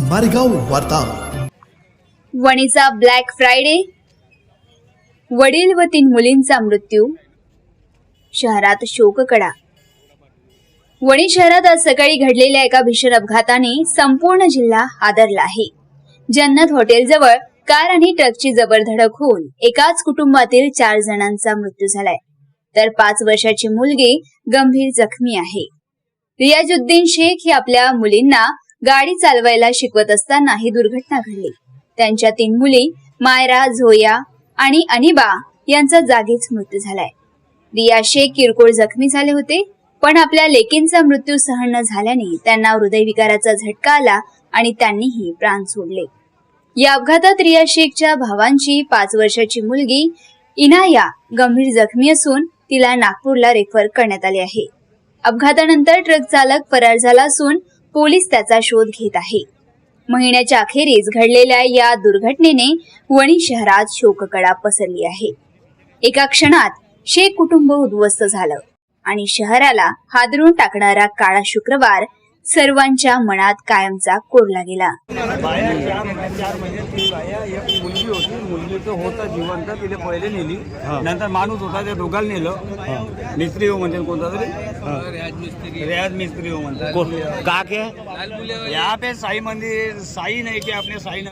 मारेगाव वार्ता. वणीचा black Friday वडील व तीन मुलींचा मृत्यू शहरात शोककडा वणी शहरात आज सकाळी घडलेल्या एका भीषण अपघाताने संपूर्ण जिल्हा आदरला आहे. जन्नत हॉटेलजवळ कार आणि ट्रकची जबर धडक होऊन एकाच कुटुंबातील चार जणांचा मृत्यू झालाय. तर पाच वर्षाची मुलगी गंभीर जखमी आहे. रियाजुद्दीन शेख ही आपल्या मुलींना गाडी चालवायला शिकवत असताना ही दुर्घटना घडली. त्यांच्या तीन मुली मायरा झोया आणि अनिबा यांचा जागीच मृत्यू झालाय. रिया शेख किरकोळ जखमी झाले होते पण आपल्या लेकींचा मृत्यू सहन न झाल्याने त्यांना हृदयविकाराचा झटका आला आणि त्यांनीही प्राण सोडले. या अपघातात रिया शेखच्या भावांची पाच वर्षाची मुलगी इनाया गंभीर जखमी असून तिला नागपूरला रेफर करण्यात आले आहे. अपघातानंतर ट्रक चालक फरार झाला असून पोलीस त्याचा शोध घेत आहे. महिन्याच्या अखेरीस घडलेल्या या दुर्घटनेने वणी शहरात शोककळा पसरली आहे. एका क्षणात शेख कुटुंब उद्ध्वस्त झालं आणि शहराला हादरून टाकणारा काळा शुक्रवार सर्वांच्या मनात कायमचा कोरला गेला. बाया चार चार म्हणजे ती बाया एक मुलगी होती. मुलगीचं होतं जिवंत तिने पहिले नेली. नंतर माणूस होता त्या दोघांना नेलं. मिस्त्री हो म्हणते कोणता तरी? रियाज मिस्त्री हो म्हणतात. को- का क्या यहाँ पे साई मंदिर साई नहीं के अपने साई